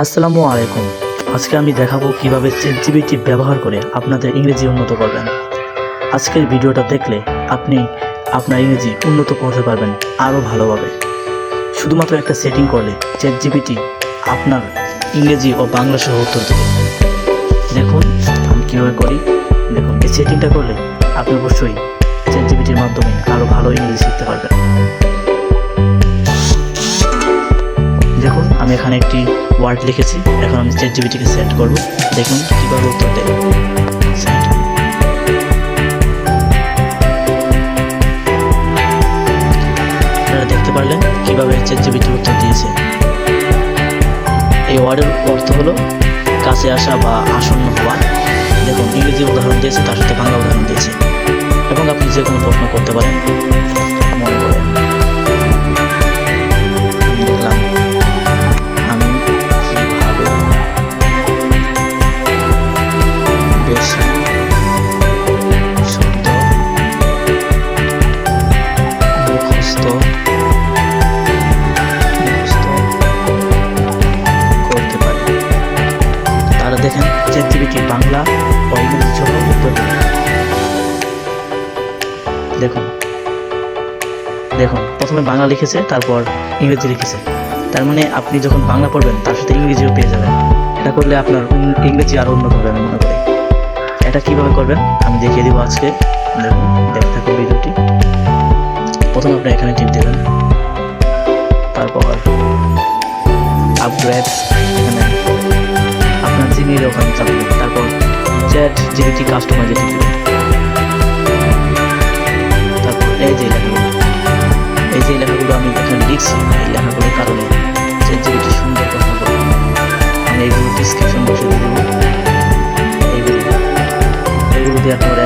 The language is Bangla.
আসসালামু আলাইকুম। আজকে আমি দেখাবো কীভাবে চ্যাটজিপিটি ব্যবহার করে আপনাদের ইংরেজি উন্নত করবেন। আজকের ভিডিওটা দেখলে আপনি আপনার ইংরেজি উন্নত করতে পারবেন আরও ভালোভাবে। শুধুমাত্র একটা সেটিং করলে চ্যাটজিপিটি আপনার ইংরেজি ও বাংলা সহ উত্তর দেবে। দেখুন, আমি কীভাবে করি। দেখুন, এই সেটিংটা করলে আপনি অবশ্যই চ্যাটজিপিটির মাধ্যমে আরও ভালো ইংরেজি শিখতে পারবেন। আমি এখানে একটি ওয়ার্ড লিখেছি। এখন আমি চ্যাট জিবিটিকে সেট করব। দেখুন কীভাবে উত্তর দেয়। দেখতে পারলেন কীভাবে চ্যাট জিবিটি উত্তর দিয়েছে। এই ওয়ার্ডের অর্থ হলো কাছে আসা বা আসন্ন হওয়া। দেখুন ইংরেজি উদাহরণ দিয়েছে, তার সাথে বাংলা উদাহরণ দিয়েছে। এবং আপনি যে কোনো প্রশ্ন করতে পারেন। চ্যাটজিপিটি বাংলা ও ইংরেজি উত্তর দেবে। দেখুন দেখুন, প্রথমে বাংলা লিখেছে, তারপর ইংরেজি লিখেছে। তার মানে আপনি যখন বাংলা পড়বেন, তার সাথে ইংরেজিও পেয়ে যাবেন। এটা করলে আপনার ইংরেজি আরও উন্নত হবে, আমি মনে করি। এটা কীভাবে করবেন, আমি দেখিয়ে দেবো আজকে। দেখুন, দেখতে থাকুন ভিডিওটি। প্রথমে আপনি এখানে টিপ দেবেন। তারপর আপগ্রেড চ্যাট জিবিটি কাস্টমাইজে টিপ দেবেন তারপর এই যে লেখাগুলো, এই যে লেখাগুলো আমি এখানে লিখছি, এই লেখাগুলোর কারণে যে জিবিটি সুন্দর কথা করবে আমি এইগুলো ডিসক্রিপশন বসে দিয়ে এইগুলো এইগুলো দেওয়ার পরে